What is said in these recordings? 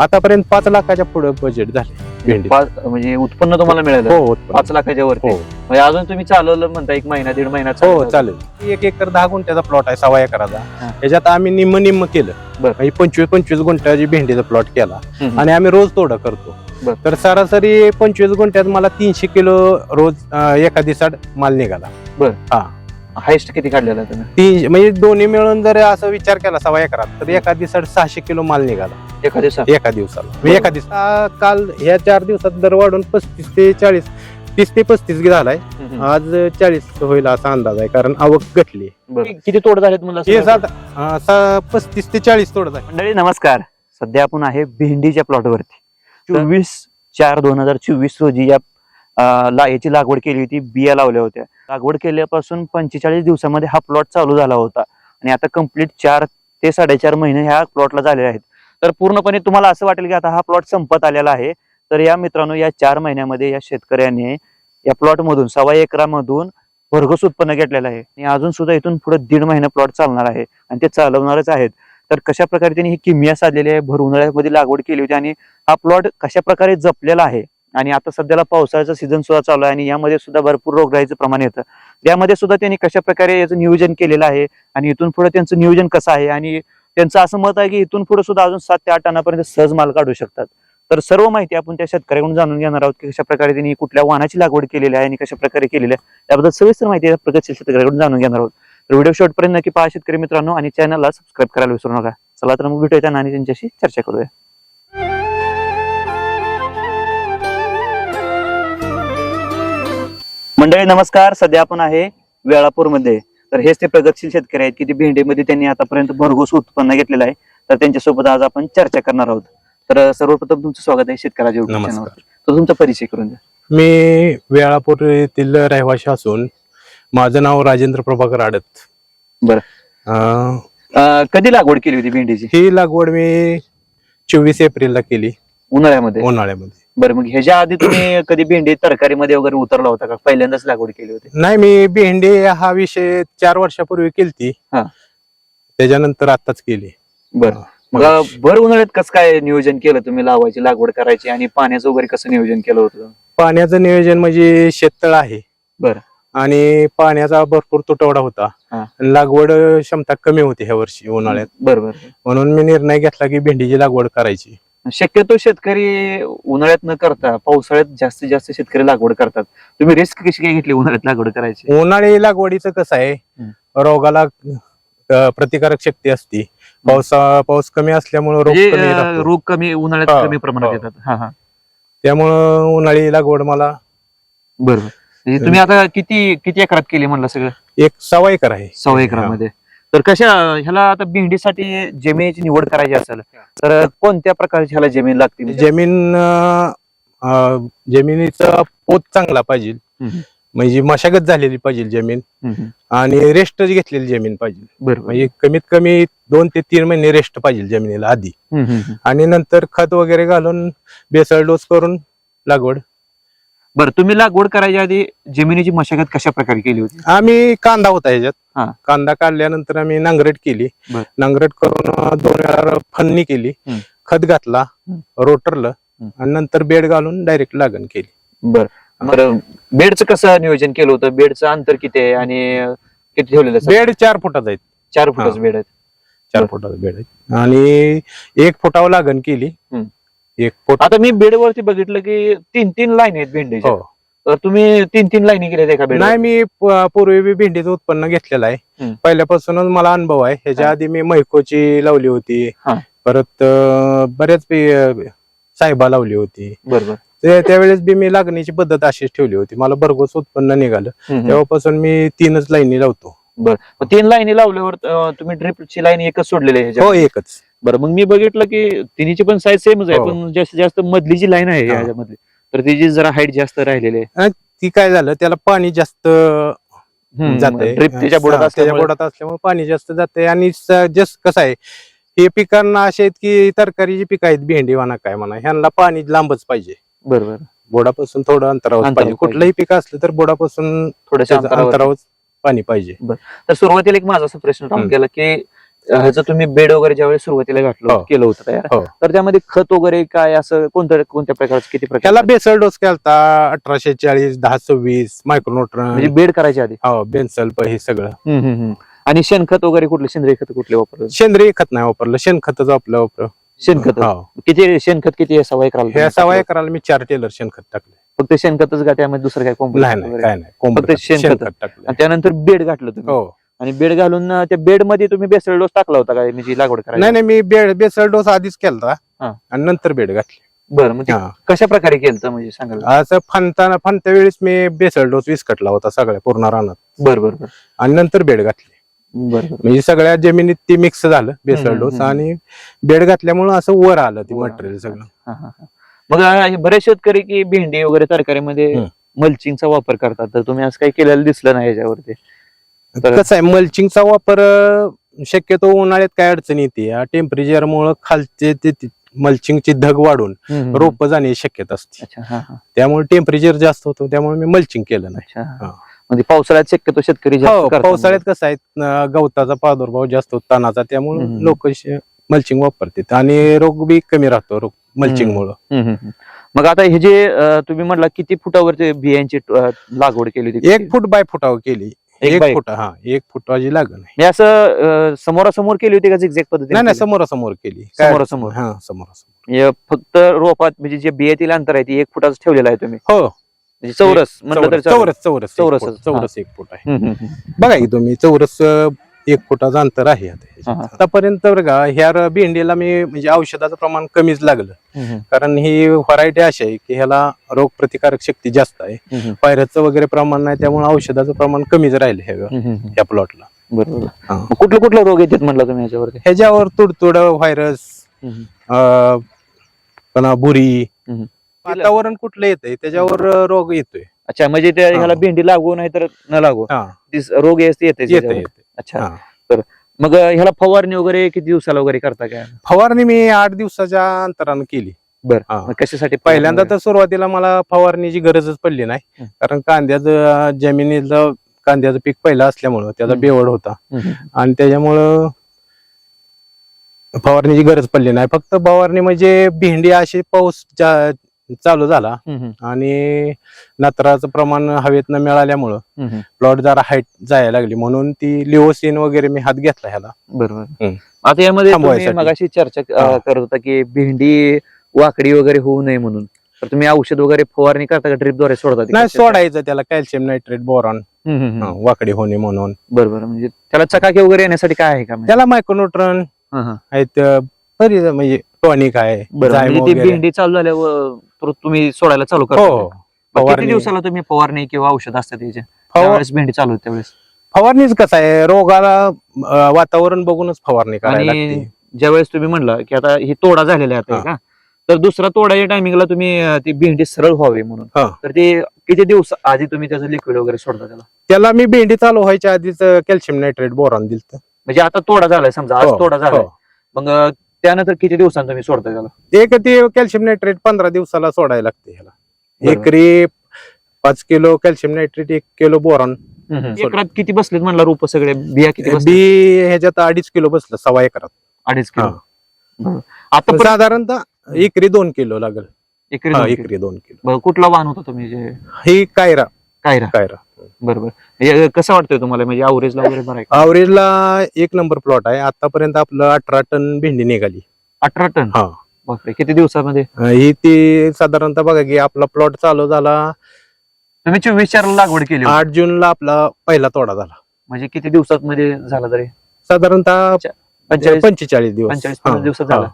आतापर्यंत पाच लाखाच्या पुढे बजेट झाले. भेंडी. पाच- म्हणजे उत्पन्न तुम्हाला मिळालं. हो उत्पन्न. पाच लाखाच्या वरती. हो. म्हणजे अजून तुम्ही चालवलं म्हणता एक महिना दीड महिना हो चालवलं. चालेल. एक एकर दहा गुंठ्याचा प्लॉट आहे सव्वा एकराचा. हा. याच्यात आम्ही निम्म निम्म केलं. बर. म्हणजे पंचवीस पंचवीस गुंठ्याची भेंडीचा प्लॉट केला. हम्म. आणि आम्ही रोज तोडा करतो. बर. तर सरासरी पंचवीस गुंठ्यात मला तीनशे किलो रोज अं, एका दिवसात माल निघाला. हायस्ट किती काढलेला तुम्ही? तीनशे म्हणजे दोन्ही मिळून जर असं विचार केला सव्वा एकरात तर एका दिवसात सहाशे किलो माल निघाला. एका दिवसात? एका दिवसाला. म्हणजे एका दिवस आ, काल ह्या चार दिवसात दर वाढून पस्तीस ते चाळीस तीस ते पस्तीस झालाय. हम्म. आज चाळीस होईल असा अंदाज आहे कारण आवक घटली. बरं. किती तोड झालेत मला हे सात अं, सा- पस्तीस ते चाळीस तोडत आहे मंडळी नमस्कार. सध्या आपण आहे भेंडीच्या प्लॉटवरती चोवीस चार दोन हजार चोवीस रोजी या ला याची लागवड केली होती बिया लावल्या होत्या. लागवड केल्यापासून पंचेचाळीस दिवसामध्ये हा प्लॉट चालू झाला होता. आणि आता कंप्लीट चार ते साडेचार महिने ह्या प्लॉटला झालेले आहेत. तर पूर्णपणे तुम्हाला असं वाटेल की आता हा प्लॉट संपत आलेला आहे. तर या मित्रांनो या चार महिन्यामध्ये या शेतकऱ्याने या प्लॉटमधून सव्वा एकरामधून भरघोस उत्पन्न घेतलेलं आहे. आणि अजून सुद्धा इथून पुढे दीड महिना प्लॉट चालणार आहे आणि ते चालवणारच आहेत. तर कशा प्रकारे त्यांनी ही किमिया साधलेली आहे भर उन्हाळ्यामध्ये लागवड केली होती आणि हा प्लॉट कशा प्रकारे जपलेला आहे आणि आता सध्याला पावसाळ्याचा सीझन सुद्धा चालू आहे आणि यामध्ये सुद्धा भरपूर रोगराईचं प्रमाण येतं. त्यामध्ये सुद्धा त्यांनी कशा प्रकारे याचं नियोजन केलेलं आहे आणि इथून पुढे त्यांचं नियोजन कसं आहे आणि त्यांचं असं मत आहे की इथून पुढे सुद्धा अजून सात ते आठ टनापर्यंत सहज माल काढू शकतात. तर सर्व माहिती आपण त्या शेतकऱ्याकडून जाणून घेणार आहोत की कशा प्रकारे त्यांनी कुठल्या वाहनाची लागवड केलेली आहे आणि कशा प्रकारे केलेली आहे. त्याबद्दल सविस्तर माहिती प्रगतशील शेतकऱ्याकडून जाणून घेणार आहोत. तर व्हिडिओ शॉर्टपर्यंत नक्की पहा शेतकरी मित्रांनो आणि चॅनलला सबस्क्राईब करायला विसरू नका. चला तर मग भेटूया त्यांना आणि त्यांच्याशी चर्चा करूया. मंडळी नमस्कार. सध्या आपण आहे वेळापूरमध्ये तर हेच ते प्रगतशील शेतकरी आहेत की ते भेंडीमध्ये त्यांनी आतापर्यंत भरघोस उत्पन्न घेतलेलं आहे. तर त्यांच्यासोबत आज आपण चर्चा करणार आहोत. तर सर्वप्रथम तुमचं स्वागत आहे शेतकऱ्याच्या नमस्कार. तर तुमचा परिचय करून द्या. मी वेळापूर येथील रहिवासी असून माझं नाव राजेंद्र प्रभाकर आडत. बरं. अं, अं, कधी लागवड केली होती भेंडीची? ही लागवड मी चोवीस एप्रिलला केली. उन्हाळ्यामध्ये. उन्हाळ्यामध्ये. बरं मग ह्याच्या आधी तुम्ही कधी भेंडी तरकारीमध्ये वगैरे उतरला होता का? पहिल्यांदाच लागवड केली होती. नाही मी भेंडी हा विषय चार वर्षापूर्वी केलती. हा. त्याच्यानंतर आताच केली. बरं. मग भर उन्हाळ्यात कसं काय नियोजन केलं तुम्ही? लावायची लागवड करायची आणि पाण्याचं वगैरे कसं नियोजन केलं होतं? पाण्याचं नियोजन म्हणजे शेततळ आहे. बरं. आणि पाण्याचा भरपूर तुटवडा होता. हा. लागवड क्षमता कमी होती ह्या वर्षी उन्हाळ्यात. बरं बरं. म्हणून मी निर्णय घेतला की भेंडीची लागवड करायची. शक्यतो शेतकरी उन्हाळ्यात न करता पावसाळ्यात जास्तीत जास्त शेतकरी लागवड करतात. तुम्ही रिस्क कशी काय घेतली उन्हाळ्यात लागवड करायची? उन्हाळी लागवडीचं कसं आहे रोगाला अं, प्रतिकारक शक्ती असते. पावसा पाऊस कमी असल्यामुळे रोग म्हणजे कमी अं. रोग कमी उन्हाळ्यात हा, कमी प्रमाणात हा. येतात. हा हा. त्यामुळं उन्हाळी लागवड मला बरोबर. म्हणजे तुम्ही आता किती किती एकरात केली म्हणलं सगळं? एक सवा एकर आहे. सव्वा एकरामध्ये. तर कशा ह्याला आता भेंडीसाठी जमिनीची निवड करायची असेल तर कोणत्या प्रकारची ह्याला जमीन लागते? जमीन अं, जमिनीचा पोत चांगला पाहिजे. हम्म. म्हणजे मशागत झालेली पाहिजे जमीन. हम्म, आणि रेस्ट घेतलेली जमीन पाहिजे. बरोबर. म्हणजे कमीत कमी दोन ते तीन महिने रेस्ट पाहिजे जमिनीला आधी. हम्म, हम्म, हम्म. आणि नंतर खत वगैरे घालून बेसळ डोस करून लागवड. बरं तुम्ही लागवड करायच्या आधी जमिनीची मशागत कशा प्रकारे केली होती आम्ही कांदा होता हा. ह्याच्यात कांदा काढल्यानंतर आम्ही नांगरट केली बर. नांगरट करून अं, दोन वेळा फन्नी केली हम्म. खत घातला. रोटरलं हम्म. आणि नंतर बेड घालून डायरेक्ट लागण केली बरं बरं बेडचं कसं नियोजन केलं होतं बेडचं अंतर किती आहे आणि किती ठेवलेलं आहे? बेड चार फुटाचा आहे चार फुटाचं बेड आहे चार बर. फुटाचा बेड आहे आणि एक फुटावर लागण केली हम्म. एक फुट आता मी बेडवरती बघितलं की तीन तीन लाईन आहेत भेंडीच्या. हो. तर तुम्ही तीन तीन लाईनी केल्या एका बेड नाही मी प- पूर्वी बी भेंडीचं उत्पन्न घेतलेलं आहे. पहिल्यापासूनच मला अनुभव आहे. ह्याच्या हा. आधी मी मैकोची लावली होती. हा. परत अं, बऱ्याच बी, अं, साहेबा लावली होती. बरोबर. ते- त्यावेळेस बी मी लागणीची पद्धत अशीच ठेवली होती. मला भरघोस उत्पन्न निघालं. हम्म. तेव्हापासून मी तीनच लाईनी लावतो. मग तीन लाईनी लावल्यावर अं, तुम्ही ड्रिपची लाईन एकच सोडलेली आहे ह्याच्यात. हो एकच. बरं मग मी बघितलं की तिन्हीची पण साईज सेमच आहे हो. पण जास्तीत जास्त मधली जी लाईन आहे हा. ह्याच्यामध्ये तर तिची जरा हाईट जास्त राहिलेली आहे. ती काय झालं त्याला पाणी जास्त जाते त्याच्या बुडात असल्यामुळे. बुडात असल्यामुळे पाणी जास्त जाते आणि जस्ट कसं आहे हे पिकांना असे आहेत की तरकारीची पिकं आहेत भेंडी म्हणा काय म्हणा ह्यांना पाणी लांबच पाहिजे. बरोबर. बोडापासून थोडं अंतरावर अंतरावर पाहिजे. कुठलंही पीक असलं तर बोडापासून थोड्याशा अंतरावर. अंतरावर पाणी पाहिजे. तर सुरुवातीला एक माझा असा प्रश्न राहून हम्म. गेला की ह्याचं तुम्ही बेड वगैरे ज्यावेळेस सुरुवातीला घातलं हो. केलं होतं तयार हो. तर त्यामध्ये खत वगैरे काय असं कोणत्या कोणत्या प्रकारचं किती प्रकार त्याला बेसल डोस केलता अठराशे चाळीस दहा सव्वीस म्हणजे बेड करायच्या आधी हो बेन्सल्प हे सगळं हम्म, हम्म, हम्म. आणि शेणखत वगैरे कुठले सेंद्रिय खत कुठले वापरलं सेंद्रिय खत नाही वापरलं शेणखतच आपलं वापरलं शेणखत हो. किती शेणखत किती सव्वा एकराला हे टाकलं? एकराला मी चार टेलर शेणखत टाकले फक्त शेणखतच का त्यामध्ये दुसरं काय compost नाही? काय नाही कोंबडं फक्त टाकलं, शेणखत. शेणखत टाकलं आणि त्यानंतर बेड घातलं तुम्ही हो आणि बेड घालून त्या बेडमध्ये तुम्ही बेसळ डोस टाकला होता का? म्हणजे लागवड करायला नाही नाही मी बेड बेसल डोस आधीच केलता. हा. आणि नंतर बेड घातली. बरं हा. कशा प्रकारे केलं म्हणजे सांगाल? असं फणताना फणत्या वेळेस मी बेसल डोस विस्कटला होता सगळ्या पूर्ण रानात. बरं बरं बरं. आणि नंतर बेड घातली. बरं म्हणजे सगळ्या जमिनीत ते मिक्स झालं हम्म, डोस हम्म. आणि बेड घातल्यामुळे असं वर आलं ते वर मटेरियल सगळं. हा, हा, हा. मग हे बरेच शेतकरी की भेंडी वगैरे तरकारीमध्ये. मल्चिंगचा वापर करतात तर तुम्ही असं काही केलेलं दिसलं नाही याच्यावरती? कसं आहे मल्चिंगचा वापर शक्यतो उन्हाळ्यात काय अडचण येते टेम्परेचर मुळे खालचे मल्चिंगची धग वाढून. रोप जाण्याची शक्यता असते अच्छा त्यामुळे टेम्परेचर जास्त होतं त्यामुळे मी मल्चिंग केलं नाही. म्हणजे पावसाळ्यात शक्यतो शेतकरी जास्त हो. पावसाळ्यात कसं आहे गवताचा प्रादुर्भाव जास्त होतो तणाचा त्यामुळे. लोक मल्चिंग वापरतात आणि रोग बी कमी राहतो रोग मल्चिंग मुळे. मग आता हे जे तुम्ही म्हटला किती फुटावरती बियांची लागवड केली होती एक फूट बाय फुटावर केली एक एक फुट हा एक फुटाची लागण आहे. म्हणजे असं अं, समोरासमोर केली होती का झिकझॅक नाही नाही? समोरासमोर केली. काय? समोरासमोर. हा समोरासमोर. म्हणजे फक्त रोपात म्हणजे जे बियातील अंतर आहे ते एक फुटाच ठेवलेलं आहे तुम्ही? हो. म्हणजे चौरस म्हटलं तर चौरस चौरस. चौरस चौरसच, एक फूट- चौरस एक फूट आहे. बघा की तुम्ही चौरस अं, एक फुटाचं अंतर आहे आता ह्याच्यात. आतापर्यंत बरं का ह्या भेंडीला मी म्हणजे औषधाचं प्रमाण कमीच लागलं. कारण ही व्हरायटी अशी आहे की ह्याला रोग प्रतिकारक शक्ती जास्त आहे. पायऱ्याचं वगैरे प्रमाण नाही त्यामुळे औषधाचं प्रमाण कमीच राहिलं ह्या. ह्या प्लॉटला बरोबर. हा. मग कुठले कुठले रोग येतात म्हटलं तुम्ही याच्यावरती ह्याच्यावर तुडतुड व्हायरस हम्म, अं, पुन्हा बुरी. हम्म. वातावरण कुठलं येतंय त्याच्यावर रोग येतोय. अच्छा म्हणजे त्या ह्याला. भेंडी लागू नाही तर न लागू. हा. रोग येते येते. अच्छा. हा. मग ह्याला फवारणी वगैरे किती दिवसाला वगैरे करता काय? फवारणी मी आठ दिवसाच्या अंतरानं केली. बर. हा. मग कशासाठी पहिल्यांदा तर सुरुवातीला मला फवारणीची गरजच पडली नाही. कारण कांद्याचं जमिनीचं कांद्याचं पीक पहिलं असल्यामुळं त्याचा. बेवड होता. हम्म, आणि त्याच्यामुळं फवारणीची गरज पडली नाही. फक्त फवारणी म्हणजे भेंडी अशी पाऊस चालू झाला आणि नत्राचं प्रमाण हवेत न मिळाल्यामुळं. प्लॉट जरा हाईट जायला लागली म्हणून ती लिओसिन वगैरे मी हात घेतला ह्याला बरोबर. आता यामध्ये तुम्ही. मगाशी चर्चा. करत होता की भेंडी वाकडी वगैरे होऊ नये म्हणून तर तुम्ही औषध वगैरे फवारणी करता का ड्रिपद्वारे सोडता नाही? सोडायचं त्याला कॅल्शियम नायट्रेट बोरॉन. वाकडी होणे म्हणून बरोबर म्हणजे त्याला चकाकी वगैरे येण्यासाठी काय आहे का म्हणजे? त्याला मायक्रोन्यूट्रन. आहेत म्हणजे टॉनिक आहे म्हणजे. भेंडी चालू झाल्यावर परत तुम्ही सोडायला चालू हो करता हो. का? किती फवारणी. दिवसाला तुम्ही फवारणी किंवा औषध असतं त्याचे त्यावेळेस भेंडी चालू होते त्यावेळेस. फवारणीच कसं आहे रोगाला अं, वातावरण बघूनच फवारणी करायला आणि लागते. ज्यावेळेस तुम्ही म्हणला की आता ही तोडा झालेला आहे आता हा. का? तर दुसरा तोडाच्या टायमिंगला तुम्ही अं, ती भेंडी सरळ व्हावी म्हणून. हा. तर ते किती दिवस आधी तुम्ही त्याचं लिक्विड वगैरे सोडता त्याला? त्याला मी भेंडी चालू व्हायच्या आधीच कॅल्शियम नायट्रेट बोरॉन दिलं म्हणजे आता तोडा झालाय समजा आज तोडा झालाय. मग अं, त्यानंतर किती दिवसांनी तुम्ही सोडता त्याला? एक ते कॅल्शियम नायट्रेट पंधरा दिवसाला सोडायला लागते ह्याला. बरोबर. एकरी पाच किलो कॅल्शियम नायट्रेट एक किलो बोरॉन. एकरात किती बसलेत म्हणला रोप सगळे? बिया किती बसले बी ह्याच्यात अडीच किलो बसलं सव्वा एकरात. अडीच किलो. हा. आता पण पण साधारणतः एकरी दोन किलो लागेल. एकरी हा दोन किलो. एकरी दोन किलो. बरं, कुठला वाहन होता तुम्ही जे ही कायरा. काय राहा कायरा. बरोबर. हे कसं वाटतंय तुम्हाला? म्हणजे अवरेजला वगैरे बरं आहे का? आवरेजला एक नंबर प्लॉट आहे. आतापर्यंत आपलं अठरा टन भेंडी निघाली. अठरा टन? हा. बापरे किती दिवसामध्ये? अं, ही ती साधारणतः बघा की आपला प्लॉट चालू झाला तुम्ही चोवीस चार लागवड केली होती. आठ जूनला आपला पहिला तोडा झाला. म्हणजे किती दिवसात मध्ये झाला तरी? साधारणतः पंचेचाळीस पंचेचाळीस दिवस. पंचेचाळीस हा, पन्नास दिवसात हा. झाला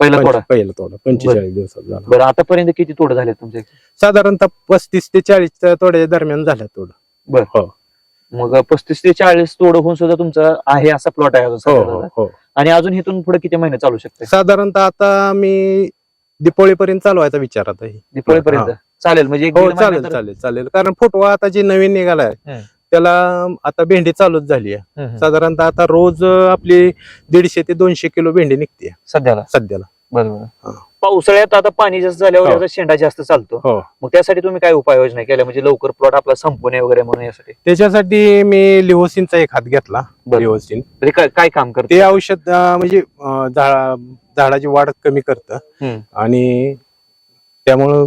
पहिला पंच- तोडा. पहिला तोडा. पंचेचाळीस दिवसात झाला. बरं आतापर्यंत किती तोडे झाले तुमचे? साधारणतः पस्तीस ते चाळीस तोड्याच्या दरम्यान झाल्या तोड. बरं. हो. मग पस्तीस ते चाळीस तोड होऊन सुद्धा तुमचा आहे असा प्लॉट आहे अजून हो सध्या. हो. हो आणि अजून इथून पुढे किती महिने चालू शकते? साधारणतः आता मी दिपोळीपर्यंत चालवायचा विचार आता ही. दिवाळीपर्यंत चालेल म्हणजे एक हो दीड महिना चालेल तर- चालेल चालेल. कारण फुटवा आता जी नवीन निघालाय हम्म. त्याला आता भेंडी चालूच झाली आहे. हम्म, हम्म. साधारणतः आता रोज अं, आपली दीडशे ते दोनशे किलो भेंडी निघते सध्याला? सध्याला. बरोबर. पावसाळ्यात आता पाणी जास्त झाल्यावर हो. याचा शेंडा जास्त चालतो हो मग त्यासाठी तुम्ही काय उपाययोजना केल्या म्हणजे लवकर प्लॉट आपला संपवणे वगैरे म्हणून यासाठी त्याच्यासाठी मी लिओसिनचा एक हात घेतला बरं. लिओसिन म्हणजे काय काय काम करते ते औषध अं, म्हणजे अं, झाडाची वाढ कमी करतं हम्म. आणि त्यामुळं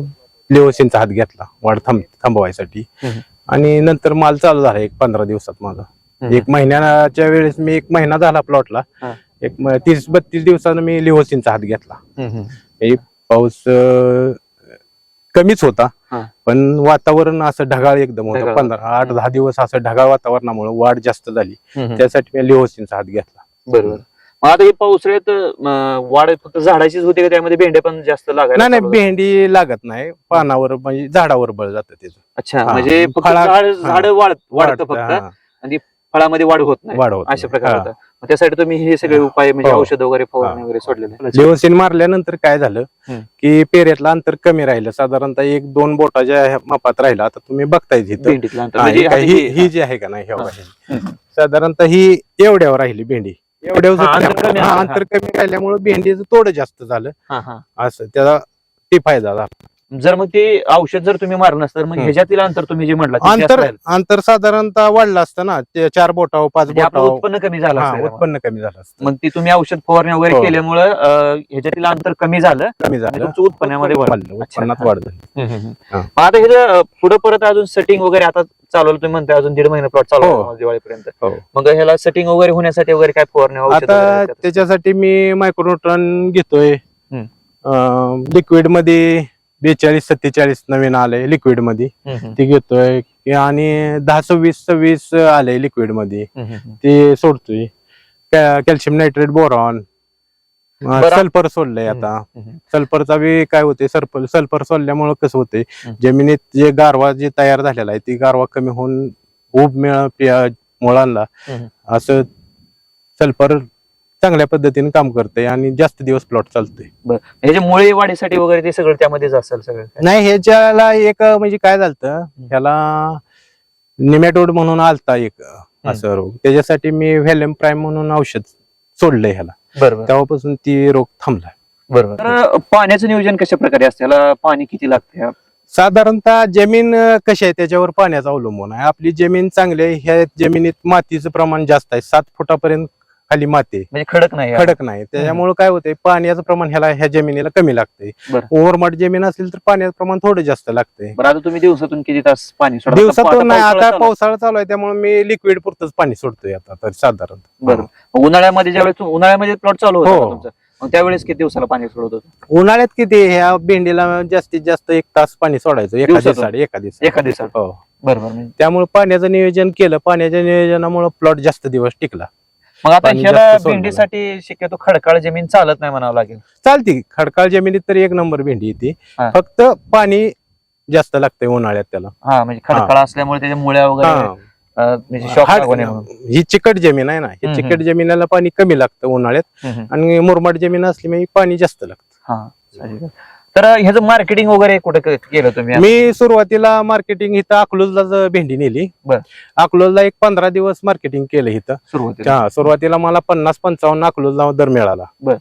लिओसिनचा हात घेतला वाढ थांब थांबवायसाठी हम्म. आणि नंतर माल चालू झाला एक पंधरा दिवसात माझा हम्म. एक महिन्याच्या वेळेस मी एक महिना झाला प्लॉटला हा. एक तीस बत्तीस दिवसानं मी लिओसिनचा हात घेतला. हे पाऊस अं, कमीच होता. पण वातावरण असं ढगाळ एकदम होतं. पंधरा आठ दहा दिवस असं ढगाळ वातावरणामुळे वाढ जास्त झाली. त्यासाठी मी लिओसिनचा हात घेतला बरोबर मग आता ही पावसाळ्यात वाढ फक्त झाडाचीच होते का त्यामध्ये भेंड्या पण जास्त लागायला नाही नाही? भेंडी लागत नाही पानावर म्हणजे झाडावर बळ जातं त्याचं अच्छा. म्हणजे झाड झाड वाढ वाढतं वाढतं, फक्त हा. फळामध्ये वाढ होत नाही वाढ होत अशा. प्रकारे. होतं त्यासाठी तुम्ही हे सगळे हा. उपाय म्हणजे हो. औषध वगैरे फवारणी. वगैरे सोडलेले लिओसिन मारल्यानंतर काय झालं हम्म. की पेरेतलं अंतर कमी राहिलं साधारणतः एक दोन बोटाच्या ह्या मापात राहिलं आता तुम्ही बघताय इथं भेंडीतलं अंतर. हा, म्हणजे ही ही हे- ही जी आहे का नाही हे. हम्म. साधारणतः ही एवढ्यावर राहिली भेंडी एवढ्यावर हा, अंतर. कमी हा, आहे. अंतर कमी राहिल्यामुळे भेंडीचं तोड जास्त झालं हा, हा. असं त्याचा ते फायदा झाला जर मग ते औषध जर तुम्ही मारलं नसतं तर मग हम्म. ह्याच्यातील अंतर तुम्ही जे म्हटलं ते जास्त अंतर राहिलं. अंतर साधारणतः वाढलं असतं ना ते चार बोटाव पाच म्हणजे आपलं बोटाव उत्पन्न कमी झालं हा, असतं. उत्पन्न कमी झालं असतं मग ती तुम्ही औषध फवारणी वगैरे हो. केल्यामुळं अं, ह्याच्यातील अंतर कमी झालं कमी आणि झालं तुमचं उत्पन्नामध्ये वाढ वाढलं, उत्पन्नात वाढ झाली हा. मग आता हे जर पुढे परत अजून सेटिंग वगैरे आता चालवलं तुम्ही म्हणताय अजून दीड महिना प्लॉट चालू हो. दिवाळीपर्यंत हो. मग ह्याला सेटिंग वगैरे होण्यासाठी वगैरे काय फवारणी औषध आता? त्याच्यासाठी मी मायक्रोन्यूट्रॉन घेतोय हम्म. लिक्विडमध्ये बेचाळीस सत्तेचाळीस नवीन आलंय लिक्विडमध्ये ते घेतोय आणि दहा सव्वीस सव्वीस आलंय लिक्विडमध्ये. ते सोडतोय कॅल्शियम नायट्रेट बोरॉन बरं. सल्फर सोडलंय आता. सल्फरचा बी काय होते सल्फर सल्फर सोडल्यामुळे कसं होते. जमिनीत जे गारवा जे तयार झालेला आहे ती गारवा कमी होऊन ऊब मिळ मुळांना. असं सल्फर चांगल्या पद्धतीने काम करते आणि जास्त दिवस प्लॉट चालतोय. ह्याच्या मुळे वाढीसाठी वगैरे ते सगळं त्यामध्येच असेल सगळं नाही ह्याच्याला एक म्हणजे काय झालं ह्याला निमॅटोड म्हणून आलता एक असं रोग. त्याच्यासाठी मी व्हॅलेम प्राईम म्हणून औषध सोडलंय ह्याला. बरोबर तेव्हापासून ती रोग थांबला बरोबर तर पाण्याचं नियोजन कशा प्रकारे असतं? याला पाणी किती लागते साधारणतः जमीन कशी आहे? त्याच्यावर पाण्याचं अवलंबून आहे. आपली जमीन चांगली आहे. ह्या जमिनीत मातीचं प्रमाण जास्त आहे. सात फुटापर्यंत खाली माती. आहे. म्हणजे खडक नाही खडक नाही. त्याच्यामुळे काय होतंय पाण्याचं प्रमाण ह्याला ह्या जमिनीला कमी लागतंय. बरं. ओव्हरमाट जमीन असेल तर पाण्याचं प्रमाण थोडं जास्त लागतंय. बरं आता तुम्ही दिवसातून किती तास पाणी सोडता? दिवसातून नाही पावसाळा आता चालू. पावसाळा चालू आहे त्यामुळे मी लिक्विड पुरतच पाणी सोडतोय आता तर साधारण. बरं. मग उन्हाळ्यामध्ये ज्यावेळेस तु- उन्हाळ्यामध्ये प्लॉट चालू होता हो. का तुमचा? मग त्यावेळेस किती दिवसाला पाणी सोडत होतं? उन्हाळ्यात किती? ह्या भेंडीला जास्तीत जास्त एक तास पाणी सोडायचं एका दिवसातून? एका दिवसाड एका दिवसात हो. बरोबर त्यामुळे पाण्याचं नियोजन केलं पाण्याच्या नियोजनामुळे प्लॉट जास्त दिवस टिकला. मग आता पाणी ह्याला जास्त सोडलं भेंडीसाठी शक्यतो खडकाळ जमीन चालत नाही म्हणावं लागेल चालती खडकाळ जमिनीत तर एक नंबर भेंडी येते हा. फक्त पाणी जास्त लागतंय उन्हाळ्यात त्याला हा म्हणजे खडकाळ असल्यामुळे त्याच्या मुळ्या वगैरे हा. अं, म्हणजे शॉक हाड- लागू नये म्हणून. ही चिकट जमीन आहे ना ही हम्म, चिकट जमिनीला पाणी कमी लागतं उन्हाळ्यात हम्म, हम्म. आणि मुरमाड जमीन असली म्हणजे पाणी जास्त लागतं हा. तर ह्याचं मार्केटिंग वगैरे कुठे क- केलं तुम्ही मी सुरुवातीला मार्केटिंग इथं अकलूजला भेंडी नेली बर. अकलूजला एक पंधरा दिवस मार्केटिंग केलं इथं सुरुवातीला हा सुरुवातीला मला पन्नास पंचावन्न अकलूजला दर मिळाला बर.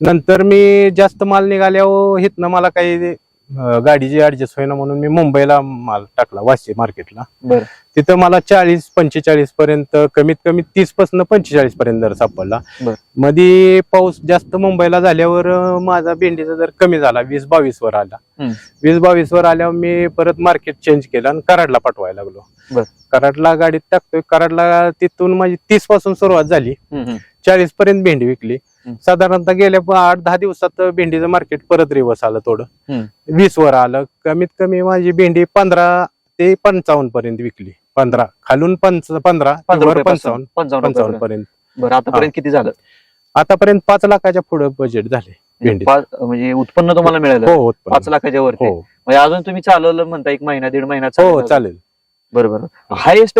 नंतर मी जास्त माल निघाल्यावर हिथनं मला काही अं, गाडीची ऍडजस्ट होईना म्हणून मी मुंबईला माल टाकला वाशी मार्केटला बर. तिथं मला चाळीस पंचेचाळीस पर्यंत कमीत कमी तीसपासून पंचेचाळीस पर्यंत दर सापडला बर. मध्ये पाऊस जास्त मुंबईला झाल्यावर अं, माझा भेंडीचा दर कमी झाला वीस बावीस वर आला हम्म. वीस बावीस वर आल्यावर मी परत मार्केट चेंज केलं आणि कराडला पाठवायला लागलो बर. कराडला गाडीत टाकतोय कराडला तिथून माझी तीसपासून सुरुवात झाली हम्म, हम्म. चाळीस पर्यंत भेंडी विकली हम्म. साधारणतः गेल्या प- आठ दहा दिवसात भेंडीचं मार्केट परत रिवर्स आलं थोडं हम्म. वीस वर आलं कमीत कमी माझी भेंडी पंधरा ते पंचावन्न पर्यंत विकली पंधरा. खालून पंच पंधरा वर पंचावन्न पंचावन्न. पर्यंत. बरं आतापर्यंत किती झालं? आतापर्यंत पाच लाखाच्या पुढे बजेट झाले पाच- म्हणजे उत्पन्न तुम्हाला मिळालं? हो. पाच लाखाच्या वरती. हो. म्हणजे अजून तुम्ही चालवलं म्हणता एक महिना दीड महिना हो. चालेल. बरोबर हायेस्ट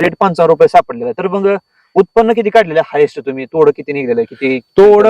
रेट पंचावन्न रुपये सापडलेला. तर मग उत्पन्न किती काढलेलं हायेस्ट तुम्ही? तोड किती निघलेलं आहे? किती तोड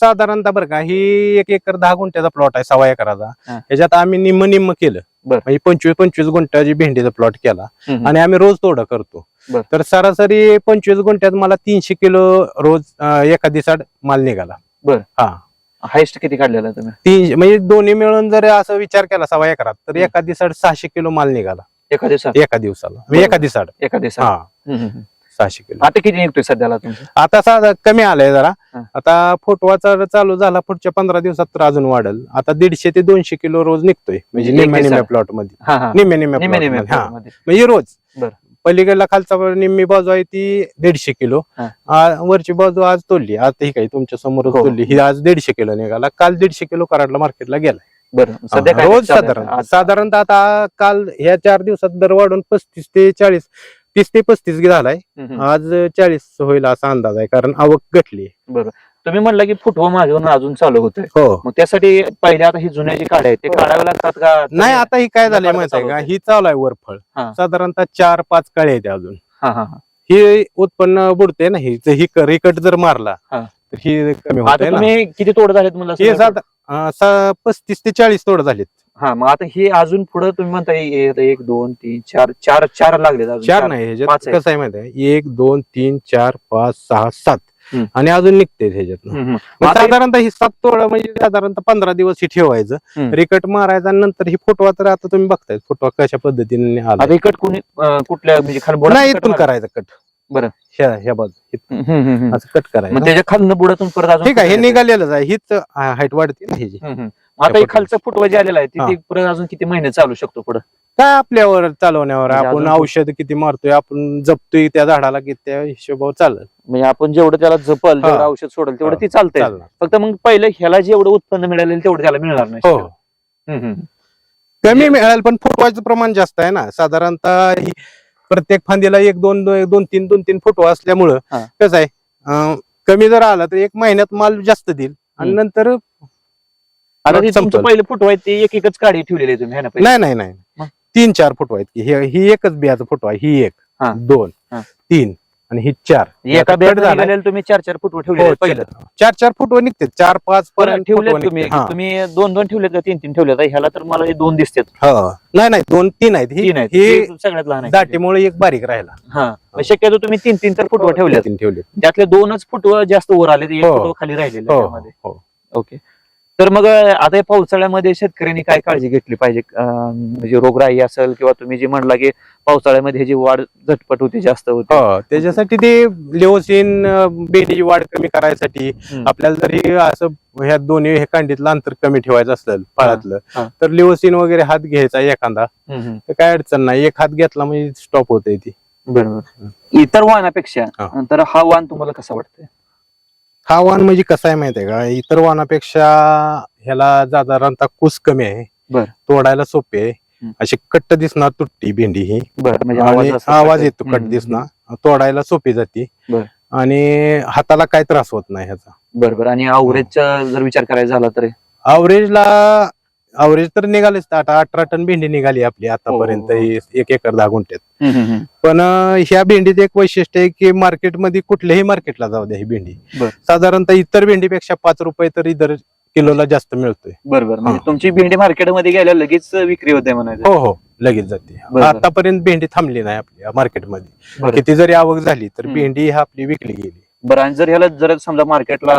साधारणतः बरं का ही एक एकर दहा गुंठ्याचा प्लॉट आहे सव्वा एकराचा. हा. ह्याच्यात आम्ही निम्म निम्म केलं. बर. म्हणजे पंचवीस पंचवीस गुंठ्याची भेंडीचा प्लॉट केला. हम्म. आणि आम्ही रोज तोडा करतो. तर सरासरी पंचवीस गुंठ्यात मला तीनशे किलो रोज अं, एका दिवसाड माल निघाला. बर. हा. हायस्ट किती काढलेला आहे तुम्ही? तीन म्हणजे दोन्ही मिळून जर असं विचार केला सव्वा एकरात तर एका दिवसाड सहाशे किलो माल निघाला. एका दिवसात? एका दिवसाला. म्हणजे एका दिवसाड एका दिवसात. हा. हम्म, हम्म, हम्म. सहाशे किलो आता किती निघतोय सध्याला तुमचं आता साधा कमी आलाय जरा हा. आता फुटवाचा चालू झाला पुढच्या पंधरा दिवसात तर अजून वाढेल आता दीडशे ते दोनशे किलो रोज निघतोय म्हणजे एक निम्म्या निम्म्या दिवसाला? प्लॉटमध्ये हा हा निम्म्या निम्म्या निम्मे plot निम्मे मध्ये. हा. मध्ये. म्हणजे रोज बरं. पलीकडला खालचा निम्मी बाजू आहे ती दीडशे किलो हा. आ, वरची बाजू आज तोडली आता ही काय तुमच्या समोरच हो. तोडली ही आज दीडशे किलो निघाला काल दीडशे किलो कराडला मार्केटला गेला बरं सध्या काय रोज चालू आहे? साधारण आज- साधारणतः आता काल ह्या चार दिवसात दर वाढून पस्तीस ते चाळीस तीस ते पस्तीस झालाय. आज चाळीस होईल असा अंदाज आहे कारण आवक घटली तुम्ही म्हणला की फुटवा मागून अजून चालू होतोय. हो. मग त्यासाठी पहिले आता ही जुन्या जी काढ्या आहेत ते काढावे लागतात का नाही आता ही काय झालंय माहिती आहे का. ही चालू आहे वरफळ. हा. साधारणतः चार पाच काळे आहेत अजून. हा हा हा. ही उत्पन्न बुडते ना ही ही रिकट जर मारला हा. तर ही कमी आता होते ना. तुम्ही किती तोड झालेत मला हे साधा पस्तीस ते चाळीस तोड झालेत. हा मग आता हे अजून पुढे तुम्ही म्हणता एक एक, दोन तीन चार चार चार अजून. चार नाही ह्याच्यात पाच. कसं आहे माहिती आहे? एक दोन तीन चार पाच सहा सात. हम्म. आणि अजून निघते ह्याच्यात हम्म, हम्म. मग मग आता साधारणतः ही सात तोडा म्हणजे साधारणतः पंधरा दिवस ही ठेवायचं. हम्म. रिकट मारायचं आणि नंतर ही फुटवा तर आता तुम्ही बघताय फुटवा कशा पद्धतीने आला. आता इकड कोणी अं, कुठल्या म्हणजे खाली नाही इथून करायचं? कट. बरं. ह्या ह्या बाजू असं कट करायचं त्याच्या खालनं बुडातून परत अजून ठीक आहे हे निघालेलंच आहे. हीच हाईट वाढते ना ह्याची. हम्म, हम्म. आता हे खालचं फुटवा जे आलेलं आहे हा. ते परत अजून किती महिने चालू शकतो पुढे काय आपल्यावर चालवण्यावर म्हणजे आपण अजून- औषध किती मारतोय आपण जपतोय त्या झाडाला की त्या हिशोबावर चालत म्हणजे आपण जेवढं त्याला जपल हा. जेवढं औषध सोडल तेवढं हा. ती चालतंय चालणार फक्त मग पहिलं ह्याला जेवढं उत्पन्न मिळालेलं तेवढं त्याला मिळणार नाही हो हम्म, हम्म. कमी मिळेल पण फुटवायचं प्रमाण जास्त आहे ना साधारणतः ही प्रत्येक फांदीला एक दोन दोन दोन तीन दोन तीन फुटवा असल्यामुळं हा. कसं आहे अं, कमी जर आला तर एक महिन्यात माल जास्त देईल आणि हम्म. नंतर आता मग ते तुमचं संपलं. पहिलं फुटवा आहे ते एक एकच काढी ठेवलेली आहे तुम्ही है ना पहिले? नाही नाही नाही? तीन चार फुटवा आहेत की हे- ही एकच बियाचा फुटवा आहे. ही एक हा. दोन हा. तीन आणि ही चार एका आता कट झालाय. तुम्ही चार चार फुटवा ठेवले हो, आहेत पहिलं चार चार फुटवा निघते चार पाच पर्यंत फुटवा तुम्ही निघते. हा. तुम्ही दोन दोन ठेवलेत का तीन तीन ठेवलेत ह्याला तर मला हे दोन दिसतात हो. नाही नाही दोन तीन आहेत ही तीन आहेत ही ते सगळ्यात लहान आहे दाटीमुळे एक बारीक राहिला हा मग शक्यतो तुम्ही तीन तीन तर फुटवा ठेवलेत तीन ठेवले त्यातले दोनच फुटवा जास्त वर आले एक हो. फुटवा खाली राहिलेले हो त्यामध्ये हो ओके तर मग आता या पावसाळ्यामध्ये शेतकऱ्यांनी काय काळजी घेतली पाहिजे म्हणजे रोगराई असेल किंवा तुम्ही जे म्हणला की पावसाळ्यामध्ये ह्याची वाढ झटपट होते जास्त होते हो त्याच्यासाठी ते लेओसिन बेडीची वाढ कमी करायसाठी. आपल्याला जरी असं ह्या दोन्ही हे कांडीतलं अंतर कमी ठेवायचं असेल फळातलं. तर लिओसिन वगैरे हात घ्यायचा एखादा. तर काय अडचण नाही एक हात घेतला म्हणजे स्टॉप होते ती बरोबर इतर वाहनापेक्षा. तर हा वाहन तुम्हाला कसा वाटतंय हा वाण म्हणजे कसं आहे माहितीये का? इतर वाहनापेक्षा ह्याला साधारणतः कुस कमी आहे. बर. तोडायला सोपे आहे. हम्म. अशी कट्ट दिसणार तुटती भेंडी ही. बरं म्हणजे आणि आवाज असा आवाज येतो कट हम्म, दिसणार. तोडायला सोपी जाते. बर. आणि हाताला काय त्रास होत नाही ह्याचा. बरं बरं. आणि अवरेजचा जर विचार करायचा झाला तर? अवरेजला अवरेज तर निघालेच आता अठरा टन भेंडी निघाली आपली आतापर्यंत हो, हो. ही एक एकर दहा गुंठ्यात पण ह्या भेंडीत एक वैशिष्ट्य आहे की मार्केटमध्ये कुठल्याही मार्केटला जाऊ द्या ही भेंडी. साधारणतः इतर भेंडीपेक्षा पाच रुपये तरी दर किलोला जास्त मिळतोय बरोबर म्हणजे. तुमची भेंडी मार्केटमध्ये गेल्या लगेच विक्री होते म्हणायचं हो हो लगेच जाते. आतापर्यंत भेंडी थांबली नाही आपल्या मार्केटमध्ये. किती जरी आवक झाली तर. भेंडी ही आपली विकली गेली बरं आणि जर ह्याला जर समजा मार्केटला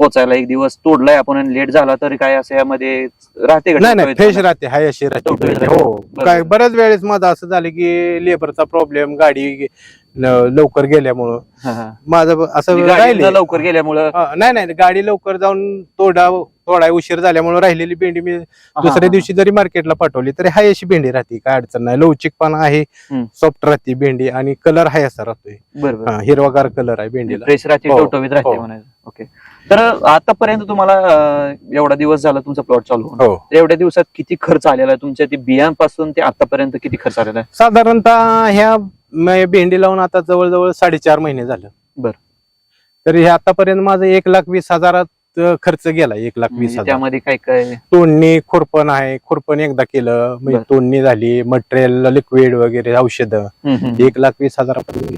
पोचायला एक दिवस तोडलाय आपण लेट झाला तर काय असं यामध्ये राहते का नाही नाही? फ्रेश राहते हाय अशी राहते. हो. काय बऱ्याच वेळेस माझं असं झालं की लेबरचा प्रॉब्लेम गाडी लवकर गेल्यामुळं. हा, हा. माझं ब- असं म्हणजे गाडी राहिले न लवकर गेल्यामुळं? हा, नाही नाही गाडी लवकर जाऊन तोडा तोडा उशीर झाल्यामुळे राहिलेली भेंडी मी दुसऱ्या दिवशी जरी मार्केटला पाठवली तरी हाय अशी भेंडी राहते काय अडचण नाही. लवचिकपणा आहे हम्म. सॉफ्ट राहते भेंडी आणि कलर हाय असा राहतोय. बरोबर हा, हिरवागार कलर आहे भेंडीला. फ्रेश राहते हो, टवटवीत राहते हो. म्हणायचं. ओके तर आतापर्यंत तुम्हाला अं, एवढा दिवस झाला तुमचा प्लॉट चालू होऊन. हो. तर एवढ्या दिवसात किती खर्च आलेला आहे तुमच्या? ते बियांपासून ते आतापर्यंत किती खर्च आलेला आहे? साधारणतः ह्या म- भेंडी लावून आता जवळजवळ साडेचार महिने झालं बर. तर हे आतापर्यंत माझं एक लाख वीस हजारात खर्च गेला एक लाख वीस म्हणजे हजार त्यामध्ये काय काय तोडणी खुरपण आहे खुरपण एकदा केलं म्हणजे. तोडणी झाली मटेरियल लिक्विड वगैरे औषधं. एक लाख वीस हजारापर्यंत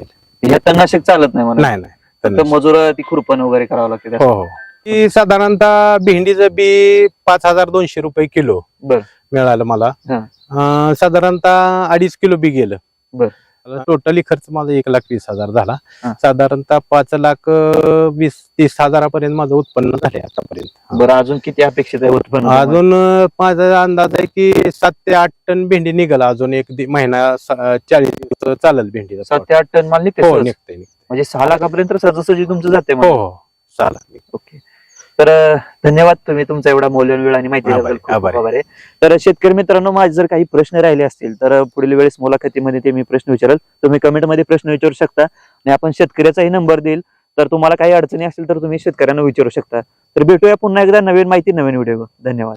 गेले तणनाशक चालत नाही म्हणा नाही नाही. मजूर ती खुरपण वगैरे करावं लागते हो हो ती साधारणतः भेंडीचं बी पाच हजार दोनशे रुपये किलो बर. मिळालं मला साधारणतः अडीच किलो बी गेलं बर. टोटली खर्च माझा एक लाख वीस हजार झाला. साधारणतः पाच लाख वीस तीस हजारापर्यंत माझं उत्पन्न झाले आतापर्यंत. बरं अजून किती अपेक्षित आहे उत्पन्न अजून माझा अंदाज आहे की सात ते आठ टन भेंडी निघाल अजून एक दि- महिना स- चाळीस दिवस चालेल भेंडीचा सात ते आठ टन माल निघते हो. निघते निघते म्हणजे सहा लाखापर्यंत सहजासहजी तुमचं जाते हो हो चालेल ओके. तर धन्यवाद तुम्ही तुमचा एवढा मौल्यवान वेळ आणि माहिती आहे. तर शेतकरी मित्रांनो माझे जर काही प्रश्न राहिले असतील तर पुढील वेळेस मुलाखतीमध्ये ते मी प्रश्न विचारेल. तुम्ही कमेंटमध्ये प्रश्न विचारू शकता आणि आपण शेतकऱ्याचाही नंबर देईल. तर तुम्हाला काही अडचणी असतील तर तुम्ही शेतकऱ्यांना विचारू शकता. तर भेटूया पुन्हा एकदा नवीन माहिती नवीन व्हिडिओ. धन्यवाद.